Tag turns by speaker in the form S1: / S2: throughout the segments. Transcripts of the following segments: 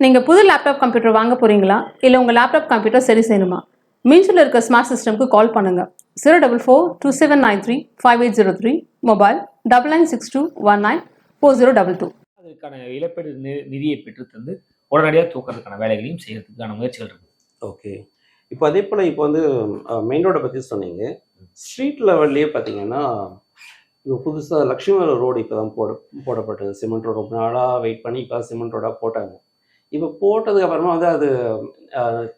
S1: நீங்கள் புது laptop computer வாங்க போகிறீங்களா இல்லை உங்கள் லேப்டாப் கம்ப்யூட்டர் சரி செய்யணுமா? மீன்ஸில் இருக்க ஸ்மார்ட் சிஸ்டம்க்கு கால் பண்ணுங்கள் zero double four two seven nine three five eight zero three mobile double nine six two one nine four zero double two
S2: அதற்கான இழப்பீடு நி- நிதியை பெற்று தந்து உடனடியாக தூக்கிறதுக்கான வேலைகளையும் செய்யறதுக்கான முயற்சிகள் இருக்கு.
S3: ஓகே. இப்போ அதே போல் இப்போ வந்து மெயின் ரோடை பற்றி சொன்னீங்க. ஸ்ட்ரீட் லெவல்லையே பார்த்தீங்கன்னா இப்போ புதுசாக லக்ஷ்மி ரோடு இப்போ தான் போட போடப்பட்டது. சிமெண்ட் ரோடு ரொம்ப நாளாக வெயிட் பண்ணி இப்போ சிமெண்ட் ரோடாக போட்டாங்க. இப்போ போட்டதுக்கு அப்புறமா வந்து அது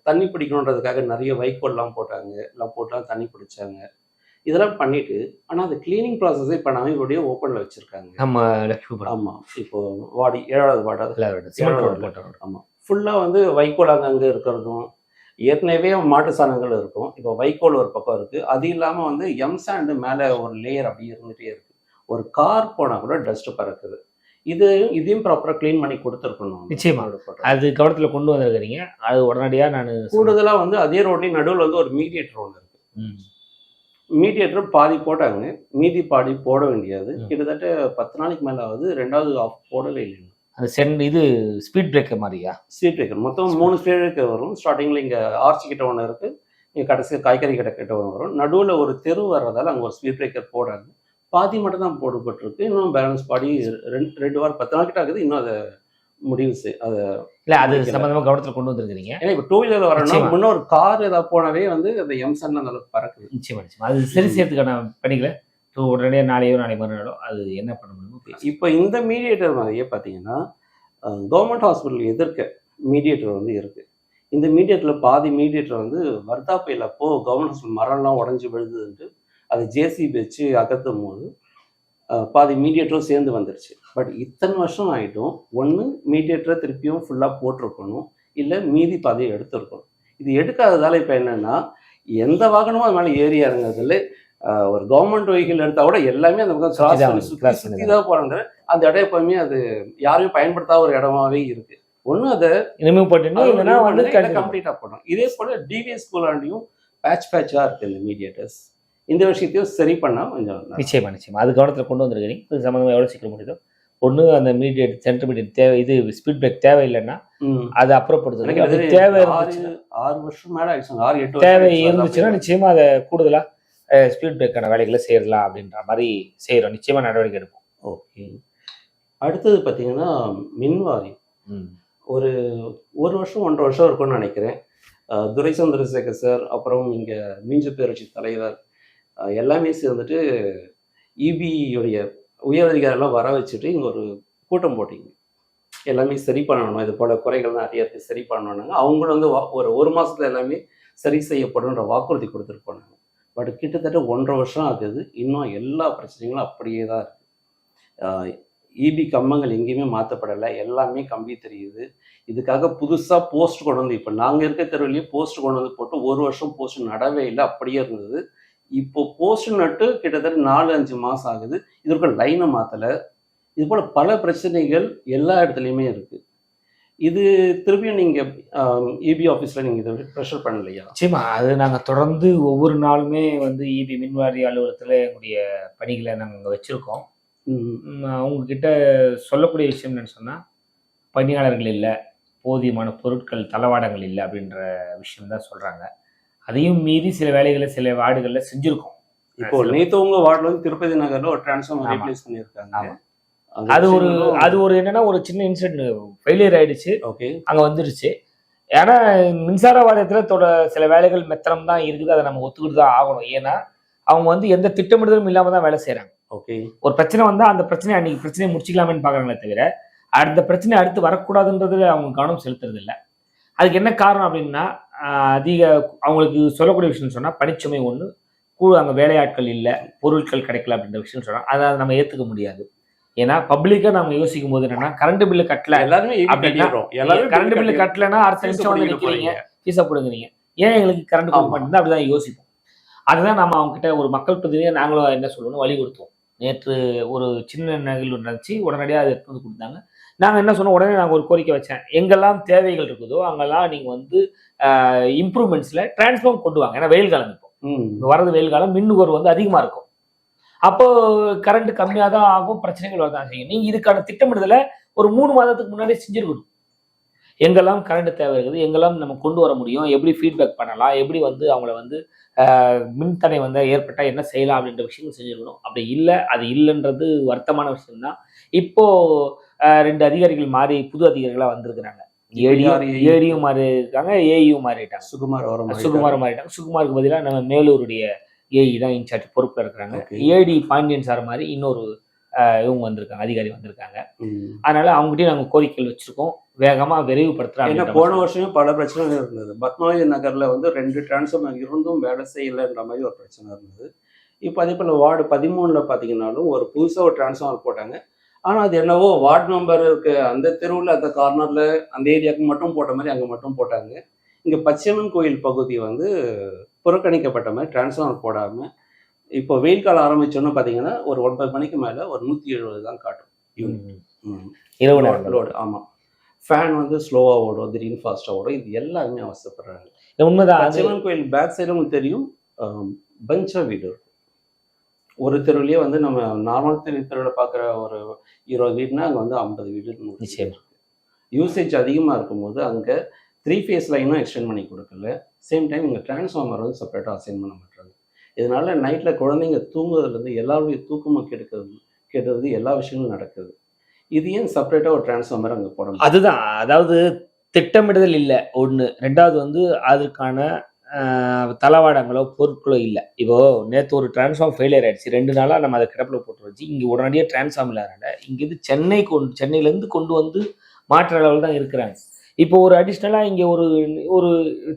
S3: தண்ணி பிடிக்கணுன்றதுக்காக நிறைய வைக்கோல்லாம் போட்டாங்க. எல்லாம் போட்டுலாம் தண்ணி பிடிச்சாங்க. இதெல்லாம் பண்ணிட்டு ஆனால் அது க்ளீனிங் ப்ராசஸே பண்ணாமல் இப்படியே ஓப்பனில் வச்சுருக்காங்க.
S2: படம்.
S3: ஆமாம் இப்போ வாடி ஏழாவது வார்டு
S2: போட்டோம்
S3: ஃபுல்லாக வந்து வைக்கோல் அங்கங்கே இருக்கிறதும் ஏற்கனவே மாட்டு சாணங்கள் இருக்கும். இப்போ வைக்கோல் ஒரு பக்கம் இருக்குது அது இல்லாமல் வந்து எம் சாண்டு மேலே ஒரு லேயர் அப்படி இருந்துகிட்டே இருக்குது ஒரு கார் போனால் கூட டஸ்ட் பறக்குது. இது இதையும் ப்ராப்பராக க்ளீன் பண்ணி கொடுத்துருக்கணும்
S2: நிச்சயமா. அது கவனத்துல கொண்டு வந்திருக்கிறீங்க. அது உடனடியா நான்
S3: கூடுதலாக வந்து அதே ரோட்லேயும் நடுவில் வந்து ஒரு மீடியேட்டர் ஒன்று இருக்குது மீடியேட்டர் பாதி போட்டாங்க. மீதி பாதி போட வேண்டியது. கிட்டத்தட்ட பத்து நாளைக்கு மேலே ஆகுது ரெண்டாவது ஆஃப் போடவே இல்லை
S2: அது சென்ட் இது ஸ்பீட் பிரேக்கர் மாதிரியா?
S3: ஸ்ட்ரீட் பிரேக்கர் மொத்தம் மூணு பிரேக்கர் வரும். ஸ்டார்டிங்கில் இங்கே ஆர்ச்சி கிட்ட ஒன்று இருக்குது இங்கே கடைசி காய்கறி கடை கிட்ட ஒன்று வரும். நடுவில் ஒரு தெரு வர்றதால அங்கே ஒரு ஸ்பீட் பிரேக்கர் போடாது பாதி மட்டும் தான் போடப்பட்டிருக்கு. இன்னும் பேலன்ஸ் பாடி ரெண்டு ரெண்டு வாரம் பத்து நாள் கிட்ட ஆகுது. இன்னும் அதை முடிவு செய் அதை
S2: இல்ல அது. சம்பந்தமா கவனத்துல கொண்டு வந்திருக்கிறீங்க.
S3: ஏன்னா இப்போ டூ வீலர் வரணும்னா. முன்ன ஒரு கார் ஏதாவது போனாவே வந்து அந்த எம்சன் அந்த அளவுக்கு பறக்குது.
S2: நிச்சயமா நிச்சயமா. அது சரி செய்யறதுக்கான பணிகளை இப்போ உடனடியாக நாளையோ நாளை மறுநாளோ அது என்ன பண்ண முடியுமோ.
S3: இப்போ இந்த மீடியேட்டர் மாதிரியே பார்த்தீங்கன்னா கவர்மெண்ட் ஹாஸ்பிட்டல் எதிர்க்க மீடியேட்டர் வந்து இருக்குது இந்த மீடியேட்டரில் பாதி மீடியேட்டர் வந்து வர்தா புயல் அப்போ கவர்மெண்ட் ஹாஸ்பிட்டல் மரம்லாம் உடஞ்சி விழுதுன்ட்டு அதை ஜேசிபி வச்சு அகற்றும் போது பாதி மீடியேட்டரும் சேர்ந்து வந்துருச்சு. பட் இத்தனை வருஷம் ஆகிட்டும் ஒன்று மீடியேட்டரை திருப்பியும் ஃபுல்லாக போட்டிருக்கணும் இல்லை மீதி பாதியை எடுத்திருக்கணும். இது எடுக்காததால இப்போ என்னன்னா எந்த வாகனமும் அது மேலே ஏறி இறங்குறதுல ஒரு கவர்மெண்ட் வெஹிக்கிள் எடுத்தால் கூட எல்லாமே அந்த பக்கம் கிராஸ் பண்ணி சுற்றி தான் போகிறாங்க அந்த இடம் எப்பவுமே அது யாரையும் பயன்படுத்தாத ஒரு இடமாவே இருக்கு. ஒன்று அதை
S2: continue.
S3: கம்ப்ளீட்டாக போடணும். இதே போல டிவிஎஸ் ஸ்கூலாண்டியும் பேட்ச் பேட்சாக இருக்கு இந்த மீடியேட்டர்ஸ் இந்த விஷயத்தையும் சரி பண்ணால் கொஞ்சம்
S2: நிச்சயமா நிச்சயமா. அது கவனத்தில் கொண்டு வந்திருக்கிறீங்க. இது சம்மந்தமாக எவ்வளோ சீக்கிரம் முடியுதோ. ஒன்று அந்த மீடியேட் சென்டர் மீடியட் தேவை இது ஸ்பீட் பிரேக் தேவையில்லைன்னா. அதை அப்புறப்படுத்துறது. அது தேவை
S3: ஆறு வருஷம் மேல ஆயிடுச்சு. ஆறு எட்டு
S2: தேவை. இருந்துச்சுன்னா
S3: அதான்
S2: நிச்சயமா அதை கூடுதலா ஸ்பீட் பிரேக்கான வேலைகளை செய்யலாம் அப்படின்ற மாதிரி செய்யறோம். நிச்சயமா நடவடிக்கை எடுப்போம்.
S3: ஓகே. அடுத்தது பார்த்தீங்கன்னா மின்வாரி. ஒரு ஒரு வருஷம் ஒன்றரை வருஷம் இருக்கும்னு நினைக்கிறேன். அஹ் துரை சந்திரசேகர் சார் அப்புறம் இங்கே மீஞ்சு பேரட்சி தலைவர் எல்லாமே சேர்ந்துட்டு இபியுடைய உயர் அதிகாரிலாம் வர வச்சுட்டு இங்கே ஒரு கூட்டம் போட்டிங்க. எல்லாமே சரி பண்ணணும். இது போல் குறைகள் நிறைய இருக்குது சரி பண்ணணுங்க அவங்களும் வந்து ஒரு ஒரு மாதத்தில் எல்லாமே சரி செய்யப்படும்ன்ற வாக்குறுதி கொடுத்துட்டு போனாங்க. பட் கிட்டத்தட்ட ஒன்றரை வருஷம் ஆகுது. இன்னும் எல்லா பிரச்சனைகளும் அப்படியே தான் இருக்குது இபி கம்பங்கள் எங்கேயுமே மாற்றப்படலை எல்லாமே கம்பி தெரியுது. இதுக்காக புதுசாக போஸ்ட் கொண்டு வந்து இப்போ நாங்கள் இருக்க தெருவிலேயே போஸ்ட் கொண்டு வந்து போட்டு ஒரு வருஷம் போஸ்ட் நடவே இல்லை. அப்படியே இருந்தது. இப்போ போஸ்ட் நட்டு கிட்டத்தட்ட நாலு அஞ்சு மாதம் ஆகுது. இதற்கு லைனை மாற்றலை இது போல் பல பிரச்சனைகள் எல்லா இடத்துலையுமே இருக்குது இது திருப்பியும் நீங்கள் இபி ஆஃபீஸில் நீங்கள் இதை ப்ரெஷர் பண்ணலையா?
S2: நிச்சயமா. அது நாங்க தொடர்ந்து ஒவ்வொரு நாளுமே வந்து இபி மின்வாரி அலுவலகத்துல எங்களுடைய பணிகளை நாங்க அங்க வச்சிருக்கோம்.
S3: ம்,
S2: ம், அவங்க கிட்ட சொல்லக்கூடிய விஷயம் என்னன்னு சொன்னா பணியாளர்கள் இல்லை போதியமான பொருட்கள் தளவாடங்கள் இல்லை அப்படின்ற விஷயம் தான் சொல்றாங்க. அதையும் மீறி சில வேலைகளை சில வார்டுகள்ல செஞ்சிருக்கோம்.
S3: இப்போ நேற்று உங்கள் வார்டில் வந்து திருப்பதி நகரில் ஒரு டிரான்ஸ்ஃபார்மர். ரீப்ளேஸ் பண்ணியிருக்காங்க.
S2: அது ஒரு அது ஒரு என்னன்னா ஒரு சின்ன இன்சிடென்ட் ஃபெயிலியர் ஆயிடுச்சு.
S3: ஓகே.
S2: அங்க வந்துருச்சு. ஏன்னா மின்சார வாரியத்துல தொட சில வேலைகள் மெத்தனம் தான் இருக்குது. அதை நம்ம ஒத்துக்கிட்டு தான் ஆகணும். ஏன்னா அவங்க வந்து எந்த திட்டமிடுதலும் இல்லாம தான் வேலை செய்றாங்க.
S3: ஓகே.
S2: ஒரு பிரச்சனை வந்தா அந்த பிரச்சனை அன்னைக்கு பிரச்சனையை முடிச்சிக்கலாமேன்னு பாக்குறாங்களே தவிர அடுத்த பிரச்சனை அடுத்து வரக்கூடாதுன்றதுல அவங்க கவனம் செலுத்துறது இல்ல அதுக்கு என்ன காரணம் அப்படின்னா அதிக அவங்களுக்கு சொல்லக்கூடிய விஷயம் சொன்னா பணிச்சுமை ஒண்ணு கூட அங்க வேலையாட்கள் இல்ல பொருட்கள் கிடைக்கல அப்படின்ற விஷயம் சொன்னா அதை நம்ம ஏத்துக்க முடியாது. ஏன்னா பப்ளிக்கா நம்ம யோசிக்கும் போது என்னன்னா கரண்ட் பில்லு கட்டல
S3: எல்லாருமே
S2: கரண்ட் பில்லு
S3: கட்டி-
S2: கட்டலன்னா அடுத்த நிமிஷம் வந்து
S3: போறீங்க.
S2: ஃபீஸை போடுங்கிறீங்க. ஏன் எங்களுக்கு கரண்ட் கொடுக்க. மாட்டேங்குது அப்படிதான் யோசிப்போம். அதுதான் நம்ம அவங்க கிட்ட ஒரு மக்கள் பிரதிநிதியாக நாங்களும் என்ன சொல்லணும் வழி கொடுத்தோம் நேற்று ஒரு சின்ன நிகழ்வு நடந்துச்சு உடனடியாக அதை எடுத்து வந்து கொடுத்தாங்க. நாங்கள் என்ன சொன்னோம்? உடனே நாங்கள் ஒரு கோரிக்கை வச்சேன். எங்கெல்லாம் தேவைகள் இருக்குதோ அங்கெல்லாம் நீங்கள் வந்து இம்ப்ரூவ்மெண்ட்ஸில் டிரான்ஸ்ஃபார்ம் கொண்டு வாங்க. ஏன்னா வெயில் காலம் இப்போ. வரது வெயில் காலம் மின் நுகர்வு வந்து அதிகமாக இருக்கும். அப்போ கரண்ட் கம்மியாக தான் ஆகும் பிரச்சனைகள் வரதான் செய்யும். நீங்கள் இதுக்கான திட்டமிடுதலை ஒரு மூணு மாதத்துக்கு முன்னாடியே செஞ்சிருக்கணும். எங்கெல்லாம் கரண்ட் தேவை இருக்குது எங்கெல்லாம் நம்ம கொண்டு வர முடியும் எப்படி ஃபீட்பேக் பண்ணலாம் எப்படி வந்து அவங்கள வந்து ஆஹ், மின்தடை வந்து ஏற்பட்டால் என்ன செய்யலாம் அப்படின்ற விஷயங்கள் செஞ்சுருக்கணும். அப்படி இல்லை அது இல்லைன்றது வருத்தமான விஷயம்தான். இப்போ ஆஹ், ரெண்டு அதிகாரிகள் மாறி புது அதிகாரிகளாக வந்திருக்கிறாங்க. ஏடியும்? ஏடியும் மாறி இருக்காங்க ஏஇயும் மாறிட்டாங்க
S3: சுகுமார் வரும்
S2: சுகுமார் மாறிட்டாங்க சுகுமாருக்கு பதிலாக நம்ம மேலூருடைய ஏஇ தான் இன்சார்ஜ் பொறுப்பில் இருக்கிறாங்க. ஏடி பாண்டியன் சார் மாதிரி இன்னொரு இவங்க வந்திருக்காங்க அதிகாரி வந்திருக்காங்க. அதனால அவங்ககிட்டயும் நாங்கள் கோரிக்கைகள் வச்சிருக்கோம் வேகமா விரைவுபடுத்துறோம்
S3: ஏன்னா போன. வருஷமே பல பிரச்சனைகள் இருந்தது பத்மாவதி நகர்ல வந்து ரெண்டு டிரான்ஸ்ஃபார்மர் இருந்தும் வேலை செய்யலைன்ற மாதிரி ஒரு பிரச்சனை இருந்தது இப்போ அதே போல் வார்டு பதிமூணுல பார்த்தீங்கன்னாலும் ஒரு புதுசாக ஒரு டிரான்ஸ்ஃபார்மர் போட்டாங்க ஆனால் அது என்னவோ வார்டு மெம்பர் இருக்கு அந்த தெருவில் அந்த கார்னரில் அந்த ஏரியாவுக்கு மட்டும் போட்ட மாதிரி அங்கே மட்டும் போட்டாங்க. இங்கே பச்சையம்மன் கோயில் பகுதி வந்து புறக்கணிக்கப்பட்ட மாதிரி டிரான்ஸ்ஃபார்மர் போடாமல் இப்போ வெயில் காலம் ஆரம்பிச்சோன்னு பார்த்தீங்கன்னா ஒரு ஒன்பது மணிக்கு மேலே ஒரு நூற்றி எழுபது தான் காட்டும். யூனிட்
S2: இரவு
S3: லோடு ஆமாம் ஃபேன் வந்து ஸ்லோவாக ஓடும் திடீர்னு ஃபாஸ்ட்டாக ஓடும் இது எல்லாருமே அவசரப்படுறாங்க.
S2: இது உண்மைதான்
S3: பச்சைமன் கோயில் பேக் சைடு உங்களுக்கு தெரியும் பஞ்சா வீடு இருக்கும். ஒரு தெருவுலயே வந்து நம்ம நார்மல் தெரு தெருவில் பார்க்குற ஒரு இருபது வீடுனா அங்கே வந்து ஐம்பது வீடு
S2: நிச்சயமா.
S3: யூசேஜ் அதிகமாக இருக்கும்போது அங்கே த்ரீ ஃபேஸ் லைனும் எக்ஸ்டெண்ட் பண்ணி கொடுக்கல. சேம் டைம் இங்கே டிரான்ஸ்ஃபார்மர் வந்து செப்பரேட்டாக அசைன் பண்ண மாட்டாங்க. இதனால நைட்டில் குழந்தைங்க தூங்குறதுலேருந்து எல்லாருடைய தூக்கமும் கெடுக்கிறது கெடுறது எல்லா விஷயங்களும் நடக்குது. இது ஏன் செப்பரேட்டாக ஒரு டிரான்ஸ்ஃபார்மர் அங்கே போட முடியும்
S2: அதுதான். அதாவது திட்டமிடுதல் இல்லை. ஒண்ணு. ரெண்டாவது வந்து அதுக்கான ஆஹ், தளவாடங்களோ பொருட்களோ இல்லை. இப்போ நேற்று ஒரு டிரான்ஸ்ஃபார்ம் ஃபெயிலியர் ஆயிடுச்சு. ரெண்டு நாளா நம்ம அதை கிடப்பில் போட்டு வச்சு இங்கே உடனடியாக டிரான்ஸ்ஃபார்ம் இல்லாதனால இங்கேருந்து சென்னை கொண்டு சென்னையிலேருந்து கொண்டு வந்து மாற்ற அளவில் தான் இருக்கிறாங்க. இப்போ ஒரு அடிஷ்னலாக இங்கே ஒரு ஒரு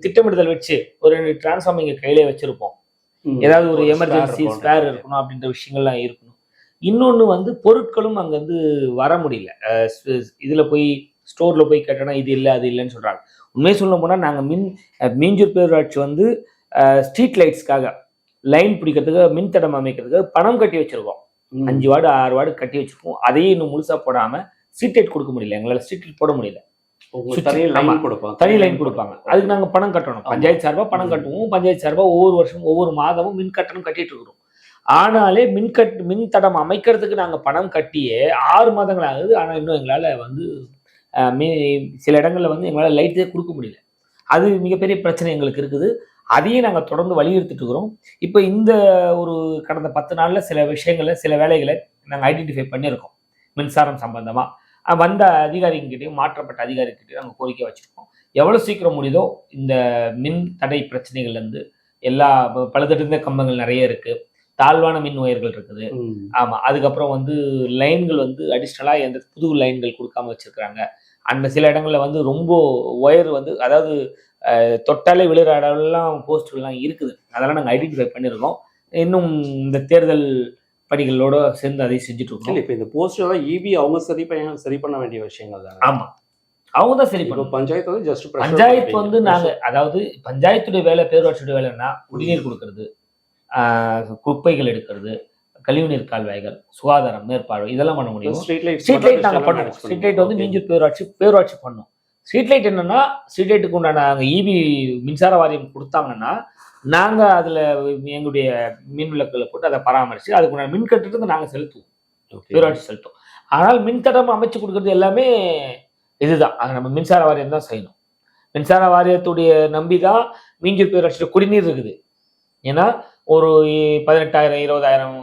S2: திட்டமிடுதல் வச்சு ஒரு ரெண்டு டிரான்ஸ்ஃபார்ம் இங்கே கையிலே வச்சிருப்போம். ஏதாவது ஒரு எமர்ஜென்சி. ஸ்பேர் இருக்கணும். அப்படின்ற விஷயங்கள்லாம் இருக்கணும். இன்னொன்று வந்து பொருட்களும் அங்கே வந்து வர முடியல. இதுல போய் ஸ்டோர்ல போய் கேட்டோன்னா இது இல்லை அது இல்லைன்னு சொல்றாங்க. உண்மையை சொல்ல போனால் நாங்கள் மின் மீஞ்சூர் பேரூராட்சி வந்து ஸ்ட்ரீட் லைட்ஸ்க்காக லைன் பிடிக்கிறதுக்கு மின்தடம் அமைக்கிறதுக்கு பணம் கட்டி வச்சிருக்கோம். அஞ்சு வார்டு ஆறு வார்டு கட்டி வச்சிருக்கோம். அதையும் இன்னும் முழுசா போடாம ஸ்ட்ரீட் லைட் கொடுக்க முடியல. எங்களால் ஸ்ட்ரீட் லைட் போட முடியல.
S3: தனி. லைன் கொடுப்பாங்க.
S2: தனி லைன் கொடுப்பாங்க. அதுக்கு நாங்கள் பணம் கட்டணும். பஞ்சாயத்து சார்பாக பணம். கட்டுவோம். பஞ்சாயத்து சார்பாக ஒவ்வொரு வருஷம் ஒவ்வொரு மாதமும் மின் கட்டணம் கட்டிட்டு இருக்கிறோம். ஆனாலே மின் கட் மின் தடம் அமைக்கிறதுக்கு நாங்கள் பணம் கட்டியே ஆறு மாதங்கள் ஆகுது. ஆனால் இன்னும் எங்களால் வந்து மீ- சில இடங்களில் வந்து எங்களால் லைட்டே கொடுக்க முடியல. அது மிகப்பெரிய பிரச்சனை எங்களுக்கு இருக்குது. அதையும் நாங்கள் தொடர்ந்து வலியுறுத்திட்டு இருக்கிறோம். இப்போ இந்த ஒரு கடந்த பத்து நாளில் சில விஷயங்களை சில வேலைகளை நாங்கள் ஐடென்டிஃபை பண்ணியிருக்கோம். மின்சாரம் சம்பந்தமாக வந்த அதிகாரிகிட்டையும் மாற்றப்பட்ட அதிகாரிகிட்டையும் நாங்கள் கோரிக்கை வச்சுருக்கோம். எவ்வளோ சீக்கிரம் முடியுதோ இந்த மின் தடை பிரச்சனைகள்லேருந்து எல்லா பழுதடைந்த கம்பங்கள் நிறைய இருக்குது தாழ்வான மின் ஒயர்கள் இருக்குது. ஆமாம் அதுக்கப்புறம் வந்து லைன்கள் வந்து அடிஷ்னலாக எந்த புது லைன்கள் கொடுக்காம வச்சிருக்கிறாங்க. அந்த சில இடங்களில் வந்து ரொம்ப ஒயர் வந்து அதாவது தொட்டாலே விழுற இடம்லாம் போஸ்ட்கள்லாம் இருக்குது. அதெல்லாம் நாங்கள் ஐடென்டிஃபை பண்ணியிருக்கோம். இன்னும் இந்த தேர்தல் பணிகளோட சேர்ந்து அதை செஞ்சுட்டு
S3: இல்ல
S2: இருக்கோம்
S3: இப்ப இந்த போஸ்டர் இபி அவங்க சரி பண்ண சரி பண்ண வேண்டிய விஷயங்கள் தானே?
S2: ஆமாம் அவங்க தான் சரி பண்ணுவோம்
S3: பஞ்சாயத்து வந்து ஜஸ்ட்
S2: பஞ்சாயத்து வந்து நாங்க அதாவது பஞ்சாயத்துடைய வேலை பேரூராட்சியுடைய வேலைன்னா குடிநீர் கொடுக்கறது குப்பைகள் எடுக்கிறது கழிவுநீர் கால்வாய்கள் சுகாதாரம் மேற்பார்வை இதெல்லாம் பண்ண முடியும்.
S3: ஸ்ட்ரீட் லைட்
S2: ஸ்ட்ரீட் லைட் நாங்க பண்ணுவோம். ஸ்ட்ரீட் லைட் வந்து மீஞ்சூர் பேரூராட்சி பேரூராட்சி பண்ணும். ஸ்ட்ரீட் லைட் என்னன்னா ஸ்ட்ரீட் லைட்டுக்கு உண்டான நாங்க இபி மின்சார வாரியம் கொடுத்தாங்கன்னா நாங்க அதுல எங்களுடைய மின் விளக்குகளை போட்டு அதை பராமரிச்சு அதுக்கு உண்டான மின் கட்டணத்துக்கு நாங்க செலுத்துவோம். பேரூராட்சி செலுத்தும் ஆனால் மின்தடம் அமைச்சு கொடுக்கறது எல்லாமே இதுதான். அது நம்ம மின்சார வாரியம் தான் செய்யணும். மின்சார வாரியத்துடைய நம்பி தான் மீஞ்சூர் பேரூராட்சியில் குடிநீர் இருக்குது. ஏன்னா ஒரு பதினெட்டாயிரம் இருபதாயிரம்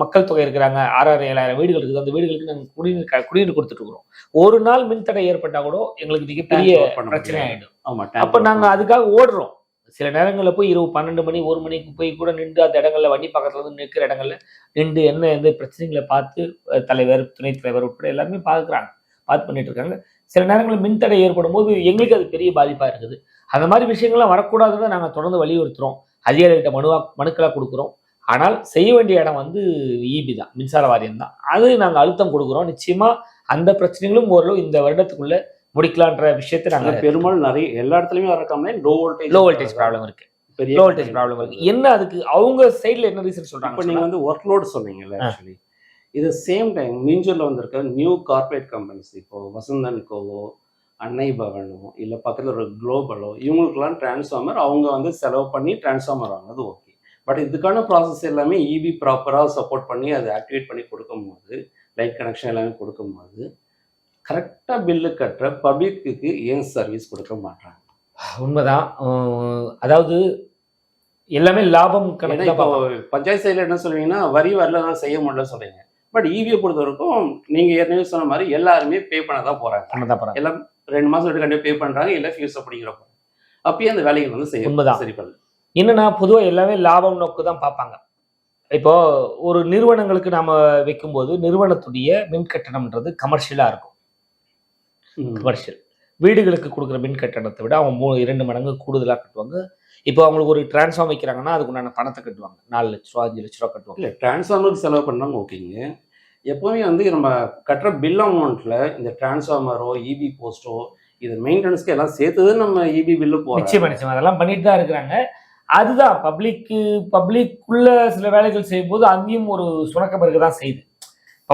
S2: மக்கள் தொகை இருக்கிறாங்க. ஆறாயிரம் ஏழாயிரம் வீடுகள் இருக்குது. அந்த வீடுகளுக்கு நாங்கள் குடிநீர் குடிநீர் கொடுத்துட்டு இருக்கிறோம். ஒரு நாள் மின்தடை ஏற்பட்டா கூட எங்களுக்கு மிகப்பெரிய பிரச்சனை
S3: ஆமா
S2: அப்ப நாங்க அதுக்காக ஓடுறோம். சில நேரங்களில் போய் இரவு பன்னெண்டு மணி ஒரு மணிக்கு போய் கூட நின்று அந்த இடங்கள்ல வண்டி பக்கத்துல வந்து நிற்கிற இடங்கள்ல நின்று என்ன எந்த பிரச்சனைகளை பார்த்து தலைவர் துணைத் தலைவர் உட்பட எல்லாமே பார்க்குறாங்க. பார்த்து பண்ணிட்டு இருக்காங்க. சில நேரங்களில் மின்தடை ஏற்படும் போது எங்களுக்கு அது பெரிய பாதிப்பா இருக்குது. அந்த மாதிரி விஷயங்கள்லாம் வரக்கூடாதுன்னு நாங்க தொடர்ந்து வலியுறுத்துறோம். அதிகாரிகிட்ட மனுவா மனுக்களா கொடுக்குறோம். ஆனால் செய்ய வேண்டிய இடம் வந்து ஈபி தான் மின்சார வாரியம் தான். அது நாங்க அழுத்தம் கொடுக்குறோம். நிச்சயமா அந்த பிரச்சனைகளும் ஓரளவு இந்த வருடத்துக்குள்ள முடிக்கலான்ற விஷயத்தை
S3: ஆனா
S2: நாங்க
S3: பெரும்பாலும் நிறைய எல்லா இடத்துலயுமே வர complaint low voltage
S2: low voltage problem இருக்கு.
S3: பெரிய
S2: வோல்டேஜ் ப்ராப்ளம் இருக்கு. என்ன அதுக்கு? அவங்க சைடுல என்ன ரீசன்
S3: இப்போ
S2: சொல்றாங்க
S3: நீங்க வந்து ஒர்க் லோடு சொன்னீங்கல்ல. ஆக்சுவலி இது சேம் டைம் மீஞ்சூர்ல வந்திருக்க நியூ கார்ப்பரேட் கம்பெனிஸ் இப்போ வசந்தன் கோவோ அன்னை பவனோ இல்ல பக்கத்துல ஒரு குளோபலோ இவங்களுக்கெல்லாம் டிரான்ஸ்ஃபார்மர் அவங்க வந்து செலவு பண்ணி டிரான்ஸ்ஃபார்மர் வாங்குறது ஓகே பட் இதுக்கான ப்ராசஸ் எல்லாமே E இபி ப்ராப்பராக சப்போர்ட் பண்ணி அதை ஆக்டிவேட் பண்ணி கொடுக்கும்போது லைட் கனெக்ஷன் எல்லாமே கொடுக்கும்போது கரெக்டாக பில்லு கட்டுற பப்ளிக்கு ஏன் சர்வீஸ் கொடுக்க மாட்டாங்க
S2: உண்மைதான். அதாவது எல்லாமே லாபம் கணக்கு
S3: இப்போ பஞ்சாயத்து சைடில் என்ன சொல்லுவீங்கன்னா வரி வரல செய்ய முடியல சொல்றீங்க. பட் இவியை பொறுத்த வரைக்கும் நீங்க ஏற்கனவே சொன்ன மாதிரி எல்லாருமே பே பண்ண தான் போறாங்க.
S2: பண்ணதான் போறாங்க.
S3: எல்லாம் ரெண்டு மாசம் விட்டு கண்டிப்பாக பே பண்றாங்க இல்லை ஃபியூஸ் அப்படிங்கிறப்ப அப்பயே அந்த வேலைகள் வந்து செய்ய. சரி பண்ணல
S2: என்னன்னா பொதுவா எல்லாமே லாபம் நோக்கு தான் பார்ப்பாங்க. இப்போ ஒரு நிறுவனங்களுக்கு நாம வைக்கும்போது நிறுவனத்துடைய மின் கட்டணம்ன்றது கமர்ஷியலா இருக்கும். கமர்ஷியல் வீடுகளுக்கு கொடுக்குற மின் கட்டணத்தை விட அவங்க மூ இரண்டு மடங்கு கூடுதலாக கட்டுவாங்க. இப்போ அவங்களுக்கு ஒரு டிரான்ஸ்ஃபார்ம் வைக்கிறாங்கன்னா அதுக்கு உண்டான பணத்தை கட்டுவாங்க. நாலு லட்ச ரூபா அஞ்சு லட்ச ரூபா கட்டுவாங்க.
S3: இல்லை டிரான்ஸ்ஃபார்மருக்கு செலவு பண்ணாங்க ஓகேங்க. எப்பவுமே வந்து நம்ம கட்டுற பில் அமௌண்ட்ல இந்த டிரான்ஸ்ஃபார்மரோ இபி போஸ்டோ இது மெயின்டெனன்ஸ்க்கு எல்லாம் சேர்த்தது நம்ம இபி பில்லு போகிறோம்
S2: நிச்சயமா நிச்சயமா. அதெல்லாம் பண்ணிட்டு தான் இருக்கிறாங்க. அதுதான் பப்ளிக்கு பப்ளிக்குள்ள சில வேலைகள் செய்யும்போது அங்கேயும் ஒரு சுணக்கம் இருக்க தான் செய்யுது.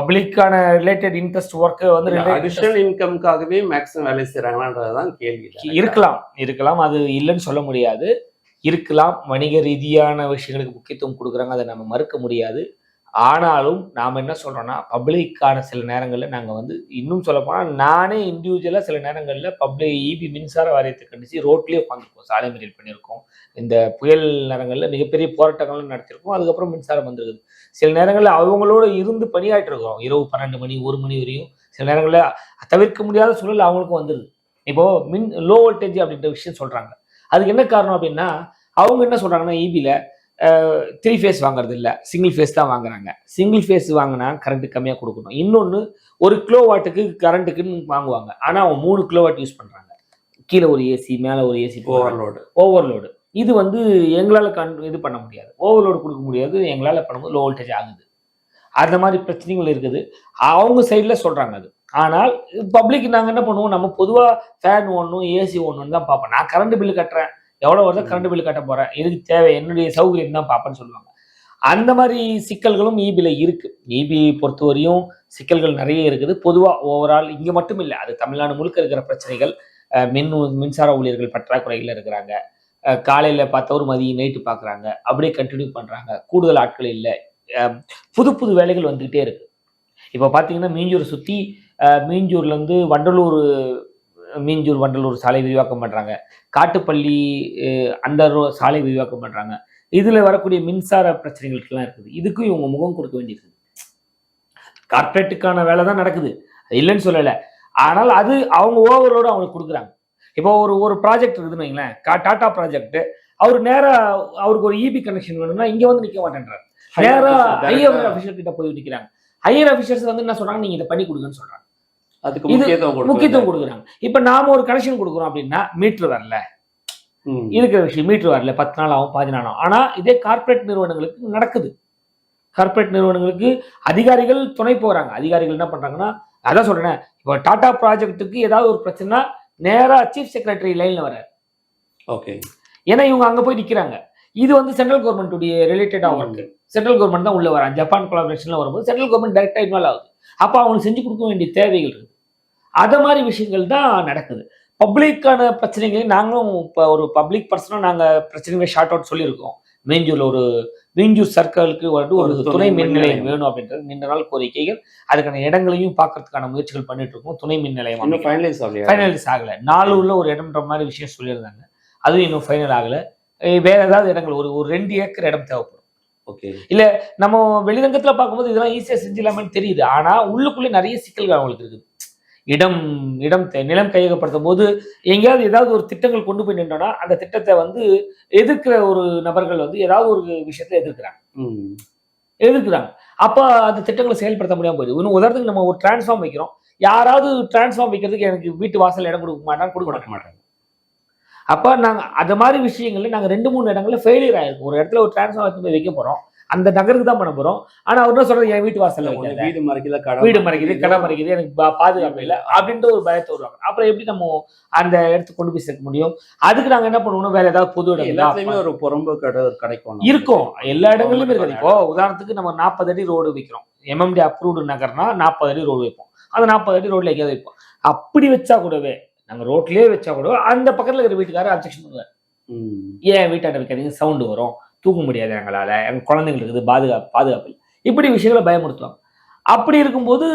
S2: பப்ளிக்கான ரிலேட்டட் இன்ட்ரெஸ்ட் ஒர்க்கு வந்து
S3: அடிஷனல் இன்கம்காகவே மேக்ஸிமம் வேலை செய்கிறாங்களான்றதுதான் கேள்வி.
S2: இருக்கலாம் இருக்கலாம். அது இல்லைன்னு சொல்ல முடியாது. இருக்கலாம். வணிக ரீதியான விஷயங்களுக்கு முக்கியத்துவம் கொடுக்குறாங்க. அதை நம்ம மறுக்க முடியாது. ஆனாலும் நாம் என்ன சொல்கிறோன்னா பப்ளிக்கான சில நேரங்களில் நாங்கள் வந்து இன்னும் சொல்லப்போனால் நானே இண்டிவிஜுவலாக சில நேரங்களில் பப்ளிக் இபி மின்சார வாரியத்தை கண்டிச்சு ரோட்லேயே உட்காந்துருக்கோம் சாலை மறியல் பண்ணியிருக்கோம். இந்த புயல் நேரங்களில் மிகப்பெரிய போராட்டங்களும் நடத்திருக்கோம் அதுக்கப்புறம் மின்சாரம் வந்துருக்குது. சில நேரங்களில் அவங்களோட இருந்து பணியாற்றிருக்கிறோம். இரவு பன்னெண்டு மணி ஒரு மணி வரையும். சில நேரங்களில் தவிர்க்க முடியாத சூழல் அவங்களுக்கும் வந்துருது. இப்போது மின் லோ வோல்டேஜ் அப்படின்ற விஷயம் சொல்கிறாங்க அதுக்கு என்ன காரணம் அப்படின்னா அவங்க என்ன சொல்கிறாங்கன்னா ஈபியில் த்ரீ ஃபேஸ் வாங்குறது இல்லை. சிங்கிள் ஃபேஸ் தான் வாங்குறாங்க. சிங்கிள் ஃபேஸ் வாங்கினா கரண்ட் கம்மியாக கொடுக்கணும். இன்னொன்று ஒரு கிலோ வாட்டுக்கு கரண்ட்டுக்குன்னு வாங்குவாங்க. ஆனால் அவங்க மூணு கிலோ வாட் யூஸ் பண்ணுறாங்க கீழே ஒரு ஏசி மேலே ஒரு ஏசி
S3: ஓவர்லோடு
S2: ஓவர்லோடு இது வந்து எங்களால் கண் இது பண்ண முடியாது. ஓவர்லோடு கொடுக்க முடியாது. எங்களால் பண்ணும்போது லோ வோல்டேஜ் ஆகுது. அந்த மாதிரி பிரச்சனைகள் இருக்குது. அவங்க சைடில் சொல்கிறாங்க அது. ஆனால் பப்ளிக் நாங்கள் என்ன பண்ணுவோம்? நம்ம பொதுவாக ஃபேன் ஒன்றும் ஏசி ஒன்றுன்னு தான் பார்ப்போம். நான் கரண்ட் பில்லு கட்டுறேன். எவ்வளோ வருதோ கரண்ட் பில்லு கட்ட போகிறேன் எதுக்கு தேவை? என்னுடைய சௌகரியம் தான் பார்ப்பேன்னு சொல்லுவாங்க. அந்த மாதிரி சிக்கல்களும் ஈபியில் இருக்கு. ஈபி பொறுத்தவரையும் சிக்கல்கள் நிறைய இருக்குது. பொதுவாக ஓவரால் இங்கே மட்டும் இல்லை அது தமிழ்நாடு முழுக்க இருக்கிற பிரச்சனைகள். மின் மின்சார ஊழியர்கள் பற்றாக்குறையில் இருக்கிறாங்க. காலையில பார்த்தவர் மதியம் நைட்டு பார்க்குறாங்க அப்படியே கண்டினியூ பண்றாங்க. கூடுதல் ஆட்கள் இல்லை. புது புது வேலைகள் வந்துகிட்டே இருக்கு. இப்போ பார்த்தீங்கன்னா மீஞ்சூரை சுற்றி மீஞ்சூர்லேருந்து வண்டலூர் மீஞ்சூர் வண்டலூர் சாலை விரிவாக்கம் பண்ணுறாங்க காட்டுப்பள்ளி அந்த ரோ- சாலை விரிவாக்கம் பண்ணுறாங்க இதில் வரக்கூடிய மின்சார பிரச்சனைகளுக்கெல்லாம் இருக்குது. இதுக்கும் இவங்க முகம் கொடுக்க வேண்டியிருக்குது. கார்ப்பரேட்டுக்கான வேலை தான் நடக்குது. இல்லைன்னு சொல்லலை. ஆனால் அது அவங்க ஓவரோடு அவங்களுக்கு கொடுக்குறாங்க. இப்போ ஒரு ஒரு ப்ராஜெக்ட் இருக்குதுன்னு வைங்களேன். கா- டாடா ப்ராஜெக்ட். அவர் நேரா அவருக்கு ஒரு இபி கனெக்ஷன் வேணும்னா இங்க வந்து நிக்க மாட்டேன்றாரு. நேரா ஹையர் அபிஷியல் கிட்ட போய் நிக்கிறாங்க. ஹையர் அபிஷியல்ஸ் வந்து என்ன சொல்றாங்க? நீங்க இதை பண்ணி கொடுங்கன்னு சொல்றாங்க.
S3: அதுக்கு முக்கியத்துவம்
S2: கொடுக்குறாங்க. இப்ப நாம ஒரு கனெக்ஷன் கொடுக்குறோம் அப்படின்னா மீட்டர் வரல. இருக்கிற விஷயம் மீட்டர் வரல. பத்து நாள் ஆகும் பாதி நாள் ஆகும். ஆனா இதே கார்ப்பரேட் நிறுவனங்களுக்கு நடக்குது. கார்ப்பரேட் நிறுவனங்களுக்கு அதிகாரிகள் துணை போறாங்க. அதிகாரிகள் என்ன பண்றாங்கன்னா அதான் சொல்றேன் இப்போ டாடா ப்ராஜெக்ட்டுக்கு ஏதாவது ஒரு பிரச்சனை நேரா சீஃப் செக்ரட்டரி லைன்ல வர
S3: ஓகே.
S2: ஏன்னா இவங்க அங்க போய் நிக்கிறாங்க. இது வந்து சென்ட்ரல் கவர்மெண்ட்டுடைய ரிலேட்டடா ஒர்க் சென்ட்ரல் கவர்மெண்ட் தான் உள்ள வராங்க. ஜப்பான் கொலாபரேஷன்ல வரும்போது சென்ட்ரல் கவர்மெண்ட் டைரக்டா இன்வால்வ் ஆகுது. அப்போ அவங்களுக்கு செஞ்சு கொடுக்க வேண்டிய தேவைகள் இருக்கு. அத மாதிரி விஷயங்கள் தான் நடக்குது. பப்ளிக்கான பிரச்சனைகளை நாங்களும் இப்போ ஒரு பப்ளிக் பர்சனாக நாங்கள் பிரச்சனைகளை ஷார்ட் அவுட் சொல்லியிருக்கோம். மீஞ்சூர்ல ஒரு மீஞ்சூர் சர்க்கிளுக்கு வந்து ஒரு துணை மின் நிலையம். வேணும் அப்படின்றது நீண்ட நாள் கோரிக்கைகள். அதுக்கான இடங்களையும் பார்க்கறதுக்கான முயற்சிகள் பண்ணிட்டு இருக்கோம். துணை மின் நிலையம்
S3: இன்னும் ஃபைனலைஸ் ஆகலையா?
S2: ஃபைனலைஸ் ஆகல. நாலூர்ல ஒரு இடம்ன்ற மாதிரி விஷயம் சொல்லியிருந்தாங்க. அதுவும் இன்னும் ஃபைனல் ஆகல. வேற ஏதாவது இடங்கள் ஒரு ஒரு ரெண்டு ஏக்கர் இடம் தேவைப்படும்.
S3: ஓகே.
S2: நம்ம வெளிரங்கத்துல பார்க்கும்போது இதெல்லாம் ஈஸியா செஞ்சிடலாமேன்னு தெரியுது. ஆனா உள்ளுக்குள்ளே நிறைய சிக்கல்கள் அவங்களுக்கு இருக்குது. இடம் இடம் நிலம் கையகப்படுத்தும் போது எங்கேயாவது ஏதாவது ஒரு திட்டங்கள் கொண்டு போய் நின்றோம்னா அந்த திட்டத்தை வந்து எதிர்க்கிற ஒரு நபர்கள் வந்து ஏதாவது ஒரு விஷயத்தை எதிர்க்கிறாங்க. எதிர்க்கிறாங்க. அப்ப அந்த திட்டங்களை செயல்படுத்த முடியாம போகுது இன்னும் உதாரணத்துக்கு நம்ம ஒரு டிரான்ஸ்ஃபார்ம் வைக்கிறோம். யாராவது டிரான்ஸ்ஃபார்ம் வைக்கிறதுக்கு எனக்கு வீட்டு வாசல் இடம் கொடுக்க மாட்டாங்க கொடுக்க மாட்டாங்க. அப்ப நாங்க அது மாதிரி விஷயங்கள்ல நாங்க ரெண்டு மூணு இடங்கள்ல ஃபெயிலியர் ஆயிருக்கும். ஒரு இடத்துல ஒரு டிரான்ஸ்ஃபார்ம் எடுத்து போய் வைக்க போறோம். அந்த நகருக்கு தான் பண்ண போறோம். ஆனா அவர் என்ன சொல்றது என் வீட்டு வாசல்ல
S3: வீடு மறைக்கல கடை
S2: வீடு மறைக்குது கடை மறைக்குது எனக்கு பாதுகாப்பு இல்லை அப்படின்ற ஒரு பயத்தை வருவாங்க அப்புறம் எப்படி நம்ம அந்த இடத்துக்கு கொண்டு போய் சேர்க்க முடியும்? அதுக்கு நாங்க என்ன பண்ணுவோம் வேற ஏதாவது பொது இடம்
S3: எல்லாத்துலயுமே? ஒரு புறம்பு கடை கடைக்கும்
S2: இருக்கும். எல்லா இடங்களிலுமே இருக்குது. இப்போ உதாரணத்துக்கு நம்ம நாற்பது அடி ரோடு வைக்கிறோம். எம்எம்டி அப்ரூவ்டு நகர்னா நாற்பது அடி ரோடு வைப்போம். அந்த நாற்பது அடி ரோட்ல எங்கேயாவது வைப்போம். அப்படி வச்சா கூடவே நாங்க ரோட்லயே வச்சா கூட அந்த பக்கத்துல இருக்கிற வீட்டுக்காரர் அப்ஜெக்ஷன் பண்ணுவார். ஏன் வீட்டாண்ட வைக்காதீங்க? சவுண்டு வரும். தூக்க முடியாது எங்களால். எங்கள் குழந்தைங்களுக்கு இருக்குது பாதுகாப்பு பாதுகாப்பு இல்லை. இப்படி விஷயங்களை பயமுறுத்துவாங்க. அப்படி இருக்கும்போது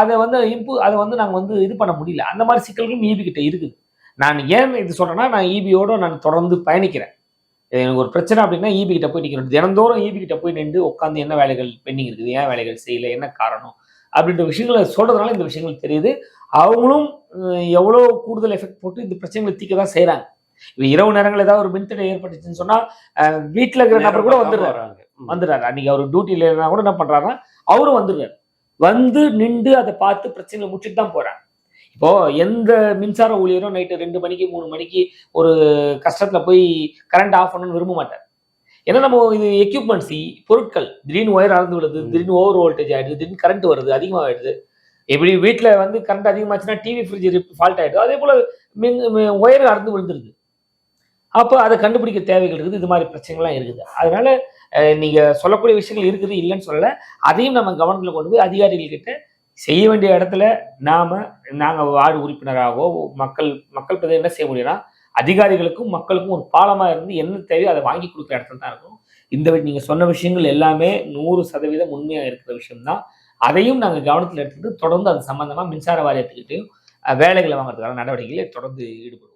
S2: அதை வந்து இம்பு அதை வந்து நாங்கள் வந்து இது பண்ண முடியல. அந்த மாதிரி சிக்கல்களும் ஈபி கிட்ட இருக்குது. நான் ஏன் இது சொல்கிறேன்னா நான் ஈபியோட நான் தொடர்ந்து பயணிக்கிறேன். எனக்கு ஒரு பிரச்சனை அப்படின்னா ஈபி கிட்ட போய் நிற்கிறோம் தினந்தோறும் ஈபி கிட்ட போய் நின்று உட்காந்து என்ன வேலைகள் பெண்டிங் இருக்குது ஏன் வேலைகள் செய்யலை என்ன காரணம் அப்படின்ற விஷயங்களை சொல்கிறதுனால இந்த விஷயங்கள் தெரியுது. அவங்களும் எவ்வளோ கூடுதல் எஃபெக்ட் போட்டு இந்த பிரச்சனைகளை தீர்க்க தான் செய்கிறாங்க இப்போ இரவு நேரங்கள் ஏதாவது ஒரு மின்தடை ஏற்பட்டுச்சுன்னு சொன்னா வீட்டுல இருக்கிற நபர் கூட வந்துடுறாரு. வந்துடுறாரு. அன்னைக்கு அவர் டியூட்டியில் இல்லைனா கூட என்ன பண்றாருன்னா அவரும் வந்துடுறாரு. வந்து நின்று அதை பார்த்து பிரச்சனைகளை முடிச்சுட்டு தான் போறாங்க இப்போ எந்த மின்சார ஊழியரும் நைட்டு ரெண்டு மணிக்கு மூணு மணிக்கு ஒரு கஷ்டத்துல போய் கரண்ட் ஆஃப் பண்ணணும்னு விரும்ப மாட்டார். ஏன்னா நம்ம இது எக்யூப்மெண்ட்ஸ் பொருட்கள் திடீர்னு ஒயர் அறந்து விடுது. திடீர்னு ஓவர் வோல்டேஜ் ஆயிடுது திடீர்னு கரண்ட் வருது அதிகமாகிடுது எப்படி வீட்டில் வந்து கரண்ட் அதிகமாச்சுன்னா டிவி ஃப்ரிட்ஜ் ஃபால்ட் ஆயிடுது. அதே போல மின் ஒயர் அறந்து விழுந்துருது. அப்போ அதை கண்டுபிடிக்க தேவைகள் இருக்குது. இது மாதிரி பிரச்சனைகள்லாம் இருக்குது. அதனால நீங்கள் நீங்க சொல்லக்கூடிய விஷயங்கள் இருக்குது இல்லைன்னு சொல்ல அதையும் நம்ம கவனத்தில் கொண்டு போய் அதிகாரிகள் கிட்ட செய்ய வேண்டிய இடத்துல நாம நாங்க வார்டு உறுப்பினராகவோ மக்கள் மக்கள் பிரதி என்ன செய்ய முடியும்னா அதிகாரிகளுக்கும் மக்களுக்கும் ஒரு பாலமாக இருந்து என்ன தேவையோ அதை வாங்கி கொடுக்குற இடத்துல தான் இருக்கும் இந்த நீங்கள் சொன்ன விஷயங்கள் எல்லாமே நூறு சதவீதம் உண்மையாக இருக்கிற விஷயம்தான். அதையும் நாங்கள் கவனத்தில் எடுத்துக்கிட்டு தொடர்ந்து அது சம்மந்தமாக மின்சார வாரியத்துக்கிட்டையும் வேலைகளை வாங்குறதுக்கான நடவடிக்கைகளை தொடர்ந்து ஈடுபடுவோம்.